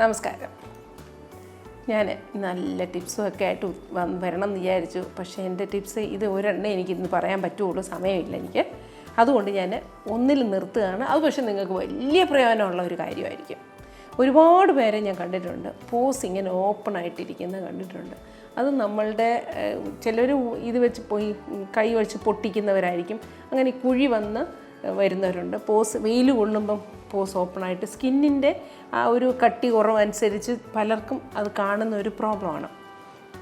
നമസ്കാരം. ഞാൻ നല്ല ടിപ്സും ഒക്കെ ആയിട്ട് വന്ന് വരണം എന്ന് വിചാരിച്ചു. പക്ഷേ എന്റെ ടിപ്സ് ഇത് ഒരെണ്ണം എനിക്ക് ഇന്ന് പറയാൻ പറ്റുള്ളൂ. സമയമില്ല എനിക്ക്. അതുകൊണ്ട് ഞാൻ ഒന്നിൽ നിർത്തുകയാണ്. അത് പക്ഷേ നിങ്ങൾക്ക് വലിയ പ്രയോജനമുള്ള ഒരു കാര്യമായിരിക്കും. ഒരുപാട് പേരെ ഞാൻ കണ്ടിട്ടുണ്ട്. പോസ് ഇങ്ങനെ ഓപ്പൺ ആയിട്ടിരിക്കുന്നത് കണ്ടിട്ടുണ്ട്. അത് നമ്മളുടെ ചിലർ ഇത് വെച്ച് പോയി കൈ വെച്ച് പൊട്ടിക്കുന്നവരായിരിക്കും. അങ്ങനെ കുഴി വന്ന് വരുന്നവരുണ്ട്. പോസ് വെയിൽ കൊള്ളുമ്പം പോസ് ഓപ്പൺ ആയിട്ട് സ്കിന്നിന്റെ ആ ഒരു കട്ടി കുറവനുസരിച്ച് പലർക്കും അത് കാണുന്ന ഒരു പ്രോബ്ലമാണ്.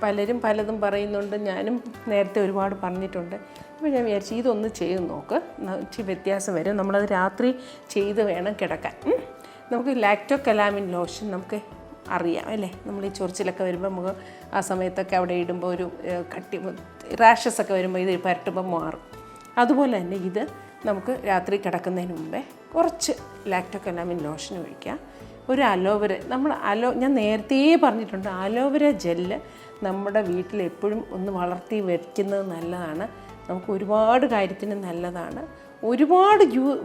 പലരും പലതും പറയുന്നുണ്ട്. ഞാനും നേരത്തെ ഒരുപാട് പറഞ്ഞിട്ടുണ്ട്. അപ്പോൾ ഞാൻ വിചാരിച്ചു ഇതൊന്ന് ചെയ്ത് നോക്ക്. ഇച്ചിരി വ്യത്യാസം വരും. നമ്മളത് രാത്രി ചെയ്ത് വേണം കിടക്കാൻ. നമുക്ക് ലാക്ടോ കലാമിൻ ലോഷൻ നമുക്ക് അറിയാം അല്ലേ? നമ്മൾ ഈ ചൊറിച്ചിലൊക്കെ വരുമ്പോൾ നമുക്ക് ആ സമയത്തൊക്കെ അവിടെ ഇടുമ്പോൾ ഒരു കട്ടി റാഷസ് ഒക്കെ വരുമ്പോൾ ഇത് പരട്ടുമ്പോൾ മാറും. അതുപോലെ തന്നെ ഇത് നമുക്ക് രാത്രി കിടക്കുന്നതിന് മുമ്പേ കുറച്ച് ലാക്ടോക്കലാമിൻ ലോഷൻ ഒഴിക്കുക. ഒരു അലോവര നമ്മൾ അലോ ഞാൻ നേരത്തെ പറഞ്ഞിട്ടുണ്ട് അലോവര ജെല്ല് നമ്മുടെ വീട്ടിൽ എപ്പോഴും ഒന്ന് വളർത്തി വയ്ക്കുന്നത് നല്ലതാണ്. നമുക്ക് ഒരുപാട് കാര്യത്തിന് നല്ലതാണ്. ഒരുപാട് യൂ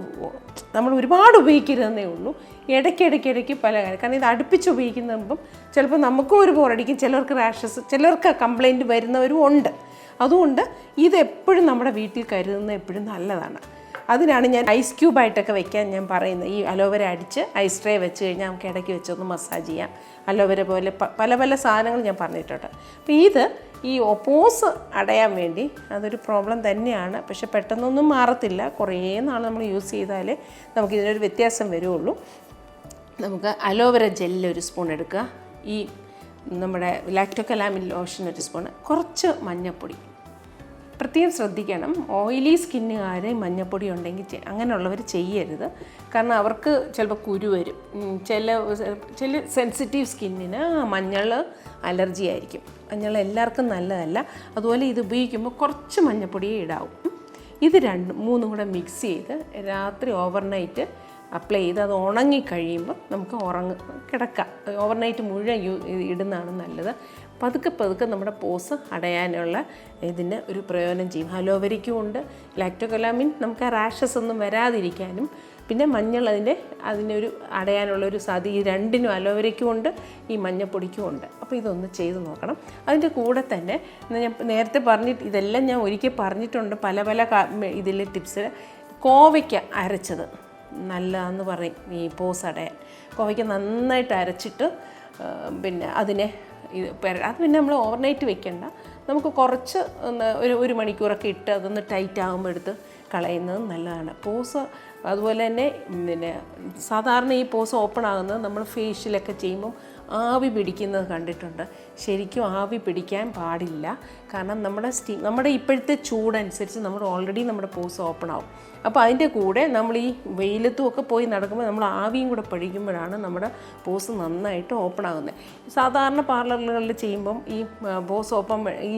നമ്മൾ ഒരുപാട് ഉപയോഗിക്കരുതെന്നേ ഉള്ളൂ. ഇടയ്ക്കിടയ്ക്ക് ഇടയ്ക്ക് പല കാര്യം കാരണം ഇത് അടുപ്പിച്ച് ഉപയോഗിക്കുമ്പം ചിലപ്പോൾ നമുക്കും ഒരു ബോറടിക്കും ചിലർക്ക് റാഷസ് ചിലർക്ക് കംപ്ലൈന്റ് വരുന്നവരും ഉണ്ട്. അതുകൊണ്ട് ഇതെപ്പോഴും നമ്മുടെ വീട്ടിൽ കരുതുന്നത് എപ്പോഴും നല്ലതാണ്. അതിനാണ് ഞാൻ ഐസ് ക്യൂബായിട്ടൊക്കെ വെക്കാൻ ഞാൻ പറയുന്നത്. ഈ അലോവര അടിച്ച് ഐസ് ട്രേ വെച്ച് കഴിഞ്ഞാൽ നമുക്ക് ഇടയ്ക്ക് വെച്ചൊന്ന് മസാജ് ചെയ്യാം. അലോവര പോലെ പല പല സാധനങ്ങൾ ഞാൻ പറഞ്ഞിട്ടുണ്ട്. അപ്പോൾ ഇത് ഈ ഒപ്പോസ് അടയാൻ വേണ്ടി അതൊരു പ്രോബ്ലം തന്നെയാണ്. പക്ഷെ പെട്ടെന്നൊന്നും മാറത്തില്ല. കുറേ നാൾ നമ്മൾ യൂസ് ചെയ്താലേ നമുക്ക് ഇതിനൊരു വ്യത്യാസം വരുള്ളൂ. നമുക്ക് അലോവര ജെല്ല് ഒരു സ്പൂൺ എടുക്കുക. ഈ നമ്മുടെ ലാക്ടോക്കലാമിൻ ലോഷൻ ഒരു സ്പൂൺ കുറച്ച് മഞ്ഞൾപ്പൊടി പ്രത്യേകം ശ്രദ്ധിക്കണം. ഓയിലി സ്കിന്നുകാർ മഞ്ഞപ്പൊടി ഉണ്ടെങ്കിൽ അങ്ങനെയുള്ളവർ ചെയ്യരുത്. കാരണം അവർക്ക് ചിലപ്പോൾ കുരു വരും. ചില ചില സെൻസിറ്റീവ് സ്കിന്നിന് മഞ്ഞൾ അലർജി ആയിരിക്കും. മഞ്ഞൾ എല്ലാവർക്കും നല്ലതല്ല. അതുപോലെ ഇത് ഉപയോഗിക്കുമ്പോൾ കുറച്ച് മഞ്ഞപ്പൊടിയേ ഇടാവും. ഇത് രണ്ടും മൂന്നും കൂടെ മിക്സ് ചെയ്ത് രാത്രി ഓവർനൈറ്റ് അപ്ലൈ ചെയ്ത് അത് ഉണങ്ങി കഴിയുമ്പോൾ നമുക്ക് ഉറങ്ങ കിടക്കാം. ഓവർനൈറ്റ് മുഴുവൻ ഇടുന്നതാണ് നല്ലത്. പതുക്കെ പതുക്കെ നമ്മുടെ പോസ് അടയാനുള്ള ഇതിന് ഒരു പ്രയോജനം ചെയ്യും. അലോവരിക്കും ഉണ്ട് ലാക്ടോകലാമിൻ നമുക്ക് ആ റാഷസ് ഒന്നും വരാതിരിക്കാനും. പിന്നെ മഞ്ഞൾ അതിന്റെ അതിനൊരു അടയാനുള്ള ഒരു സാധ്യത ഈ രണ്ടിനും അലോവരയ്ക്കും ഉണ്ട് ഈ മഞ്ഞപ്പൊടിക്കും ഉണ്ട്. അപ്പോൾ ഇതൊന്ന് ചെയ്ത് നോക്കണം. അതിന്റെ കൂടെ തന്നെ ഞാൻ നേരത്തെ പറഞ്ഞിട്ട് ഇതെല്ലാം ഞാൻ ഒരിക്കൽ പറഞ്ഞിട്ടുണ്ട് പല പല ഇതിലെ ടിപ്സ്. കോവയ്ക്ക അരച്ചത് നല്ലതാന്ന് പറയും ഈ പോസ് അടയാൻ. കോവയ്ക്ക നന്നായിട്ട് അരച്ചിട്ട് പിന്നെ അതിനെ ഇത് അത് പിന്നെ നമ്മൾ ഓവർനൈറ്റ് വെക്കേണ്ട. നമുക്ക് കുറച്ച് ഒരു ഒരു മണിക്കൂറൊക്കെ ഇട്ട് അതൊന്ന് ടൈറ്റ് ആകുമ്പോൾ എടുത്ത് കളയുന്നത് നല്ലതാണ്. പോസ് അതുപോലെ തന്നെ പിന്നെ സാധാരണ ഈ പോസ് ഓപ്പൺ ആകുന്നത് നമ്മൾ ഫേഷ്യലൊക്കെ ചെയ്യുമ്പം ആവി പിടിക്കുന്നത് കണ്ടിട്ടുണ്ട്. ശരിക്കും ആവി പിടിക്കാൻ പാടില്ല. കാരണം നമ്മുടെ സ്റ്റീ നമ്മുടെ ഇപ്പോഴത്തെ ചൂടനുസരിച്ച് നമ്മൾ ഓൾറെഡി നമ്മുടെ പോസ് ഓപ്പൺ ആവും. അപ്പോൾ അതിന്റെ കൂടെ നമ്മൾ ഈ വെയിലത്തും ഒക്കെ പോയി നടക്കുമ്പോൾ നമ്മൾ ആവിയും കൂടെ പഴിക്കുമ്പോഴാണ് നമ്മുടെ ബോസ് നന്നായിട്ട് ഓപ്പൺ ആകുന്നത്. സാധാരണ പാർലറുകളിൽ ചെയ്യുമ്പം ഈ ബോസ് ഓപ്പൺ ഈ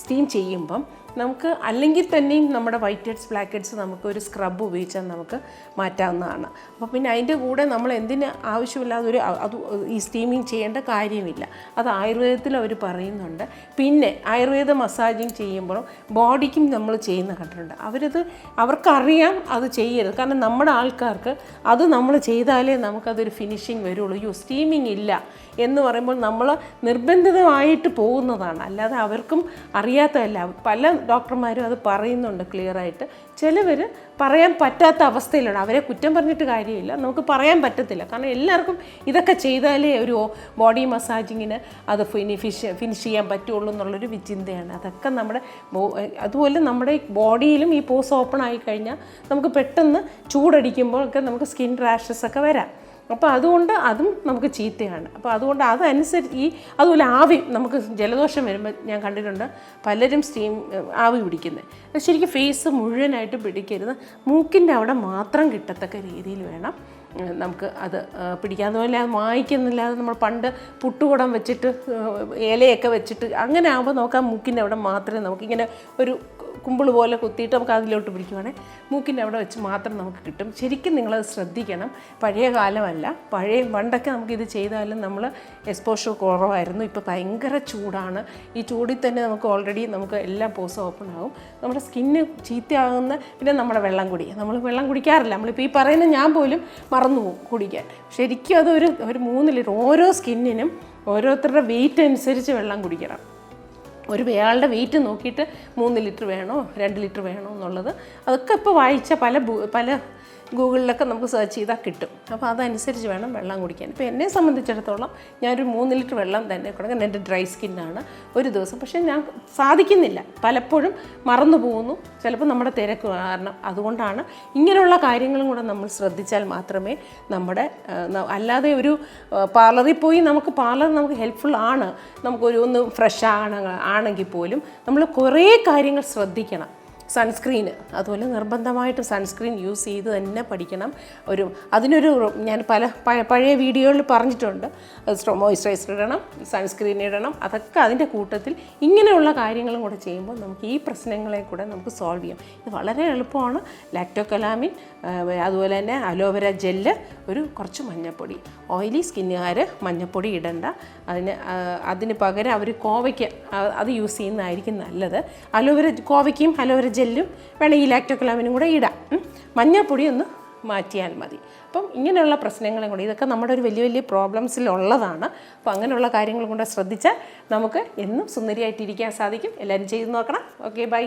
സ്റ്റീം ചെയ്യുമ്പം നമുക്ക് അല്ലെങ്കിൽ തന്നെയും നമ്മുടെ വൈറ്റ് ഹെഡ്സ് ബ്ലാക്ക് ഹെഡ്സ് നമുക്ക് ഒരു സ്ക്രബ് ഉപയോഗിച്ചാൽ നമുക്ക് മാറ്റാവുന്നതാണ്. അപ്പോൾ പിന്നെ അതിന്റെ കൂടെ നമ്മൾ എന്തിന് ആവശ്യമില്ലാതെ ഒരു അത് ഈ സ്റ്റീമിങ് ചെയ്യേണ്ട കാര്യമില്ല. അത് ആയുർവേദത്തിൽ അവർ പറയുന്നുണ്ട്. പിന്നെ ആയുർവേദ മസാജിങ് ചെയ്യുമ്പോഴും ബോഡിക്കും നമ്മൾ ചെയ്യുന്ന കണ്ടിട്ടുണ്ട്. അവരത് അവർക്കറിയാം അത് ചെയ്യരുത്. കാരണം നമ്മുടെ ആൾക്കാർക്ക് അത് നമ്മൾ ചെയ്താലേ നമുക്കതൊരു ഫിനിഷിങ് വരുള്ളൂ. യു സ്റ്റീമിങ് ഇല്ല എന്ന് പറയുമ്പോൾ നമ്മൾ നിർബന്ധിതമായിട്ട് പോകുന്നതാണ്. അല്ലാതെ അവർക്കും അറിയാത്തതല്ല. പല ഡോക്ടർമാരും അത് പറയുന്നുണ്ട് ക്ലിയറായിട്ട് ചിലവർ പറയാൻ പറ്റാത്ത അവസ്ഥയിലാണ്. അവരെ കുറ്റം പറഞ്ഞിട്ട് കാര്യമില്ല. നമുക്ക് പറയാൻ പറ്റത്തില്ല. കാരണം എല്ലാവർക്കും ഇതൊക്കെ ചെയ്താലേ ഒരു ബോഡി മസാജിങ്ങിന് അത് ഫിനിഷ് ഫിനിഷ് ചെയ്യാൻ പറ്റുള്ളൂ എന്നുള്ളൊരു വിചിന്തയാണ്. അതൊക്കെ നമ്മുടെ അതുപോലെ നമ്മുടെ ബോഡിയിലും ഈ പോസ് ഓപ്പൺ ആയി കഴിഞ്ഞാൽ നമുക്ക് പെട്ടെന്ന് ചൂടടിക്കുമ്പോൾ ഒക്കെ നമുക്ക് സ്കിൻ റാഷസ് ഒക്കെ വരാം. അപ്പോൾ അതുകൊണ്ട് അതും നമുക്ക് ചീത്തയാണ്. അപ്പോൾ അതുകൊണ്ട് അതനുസരിച്ച് ഈ അതുപോലെ ആവി നമുക്ക് ജലദോഷം വരുമ്പോൾ ഞാൻ കണ്ടിട്ടുണ്ട് പലരും സ്റ്റീം ആവി പിടിക്കുന്നത് ശരിക്കും ഫേസ് മുഴുവനായിട്ട് പിടിക്കരുത്. മൂക്കിന്റെ അവിടെ മാത്രം കിട്ടത്തക്ക രീതിയിൽ വേണം നമുക്ക് അത് പിടിക്കാം അതുപോലെ അത് മായ്ക്കുന്നില്ലാതെ നമ്മൾ പണ്ട് പുട്ടുകുടം വെച്ചിട്ട് ഇലയൊക്കെ വെച്ചിട്ട് അങ്ങനെ ആകുമ്പോൾ നോക്കാം മൂക്കിന്റെ അവിടെ മാത്രമേ നമുക്കിങ്ങനെ ഒരു കുമ്പിൾ പോലെ കുത്തിയിട്ട് നമുക്ക് അതിലോട്ട് പിടിക്കുവാണെങ്കിൽ മൂക്കിന്റെ അവിടെ വെച്ച് മാത്രം നമുക്ക് കിട്ടും. ശരിക്കും നിങ്ങളത് ശ്രദ്ധിക്കണം. പഴയ കാലമല്ല. പഴയ പണ്ടൊക്കെ നമുക്കിത് ചെയ്താലും നമ്മൾ എക്സ്പോഷർ കുറവായിരുന്നു. ഇപ്പോൾ ഭയങ്കര ചൂടാണ്. ഈ ചൂടിൽ തന്നെ നമുക്ക് ഓൾറെഡി നമുക്ക് എല്ലാം പോസ് ഓപ്പൺ ആകും നമ്മുടെ സ്കിന്ന് ചീത്തയാകുന്ന പിന്നെ നമ്മുടെ വെള്ളം കുടി നമ്മൾ വെള്ളം കുടിക്കാറില്ല. നമ്മളിപ്പോൾ ഈ പറയുന്ന ഞാൻ പോലും മറന്നു പോകും കുടിക്കാൻ. ശരിക്കും അതൊരു ഒരു മൂന്ന് ലിറ്റർ ഓരോ സ്കിന്നിനും ഓരോരുത്തരുടെ വെയിറ്റ് അനുസരിച്ച് വെള്ളം കുടിക്കണം. ഒരു അയാളുടെ വെയിറ്റ് നോക്കിയിട്ട് മൂന്ന് ലിറ്റർ വേണോ രണ്ട് ലിറ്റർ വേണോ എന്നുള്ളത് അതൊക്കെ ഇപ്പോൾ വായിച്ച പല പല ഗൂഗിളിലൊക്കെ നമുക്ക് സെർച്ച് ചെയ്താൽ കിട്ടും. അപ്പോൾ അതനുസരിച്ച് വേണം വെള്ളം കുടിക്കാൻ. ഇപ്പോൾ എന്നെ സംബന്ധിച്ചിടത്തോളം ഞാനൊരു മൂന്ന് ലിറ്റർ വെള്ളം തന്നെ കൊടുക്കണം. എന്റെ ഡ്രൈ സ്കിന്നാണ് ഒരു ദിവസം. പക്ഷേ ഞാൻ സാധിക്കുന്നില്ല. പലപ്പോഴും മറന്നു പോകുന്നു. ചിലപ്പോൾ നമ്മുടെ തിരക്ക് കാരണം. അതുകൊണ്ടാണ് ഇങ്ങനെയുള്ള കാര്യങ്ങളും കൂടെ നമ്മൾ ശ്രദ്ധിച്ചാൽ മാത്രമേ നമ്മുടെ അല്ലാതെ ഒരു പാർലറിൽ പോയി നമുക്ക് പാർലർ നമുക്ക് ഹെൽപ്ഫുൾ ആണ്. നമുക്കൊരു ഒന്ന് ഫ്രഷ് ആണ് ആണെങ്കിൽ പോലും നമ്മൾ കുറേ കാര്യങ്ങൾ ശ്രദ്ധിക്കണം. സൺസ്ക്രീന് അതുപോലെ നിർബന്ധമായിട്ട് സൺസ്ക്രീൻ യൂസ് ചെയ്ത് തന്നെ പഠിക്കണം. ഒരു അതിനൊരു ഞാൻ പല പഴയ വീഡിയോകളിൽ പറഞ്ഞിട്ടുണ്ട്. മോയ്സ്ചറൈസർ ഇടണം സൺസ്ക്രീൻ ഇടണം. അതൊക്കെ അതിന്റെ കൂട്ടത്തിൽ ഇങ്ങനെയുള്ള കാര്യങ്ങളും കൂടെ ചെയ്യുമ്പോൾ നമുക്ക് ഈ പ്രശ്നങ്ങളെ കൂടെ നമുക്ക് സോൾവ് ചെയ്യാം. ഇത് വളരെ എളുപ്പമാണ്. ലാക്ടോകലാമിൻ അതുപോലെ തന്നെ അലോവേര ജെല്ല് ഒരു കുറച്ച് മഞ്ഞൾപ്പൊടി ഓയിലി സ്കിന്നുകാർ മഞ്ഞപ്പൊടി ഇടണ്ട. അതിന് അതിന് പകരം അവർ കോവയ്ക്ക് അത് യൂസ് ചെയ്യുന്നതായിരിക്കും നല്ലത്. അലോവേര കോവയ്ക്കും അലോവേര ജെല്ലും വേണമെങ്കിൽ ലാക്ടോക്ലാമിനും കൂടെ ഇടാം. മഞ്ഞൾപ്പൊടി ഒന്ന് മാറ്റിയാൽ മതി. അപ്പം ഇങ്ങനെയുള്ള പ്രശ്നങ്ങളും കൂടി ഇതൊക്കെ നമ്മുടെ ഒരു വലിയ വലിയ പ്രോബ്ലംസിലുള്ളതാണ് അപ്പോൾ അങ്ങനെയുള്ള കാര്യങ്ങൾ കൊണ്ട് ശ്രദ്ധിച്ചാൽ നമുക്ക് എന്നും സുന്ദരിയായിട്ടിരിക്കാൻ സാധിക്കും. എല്ലാവരും ചെയ്ത് നോക്കണം. Okay bye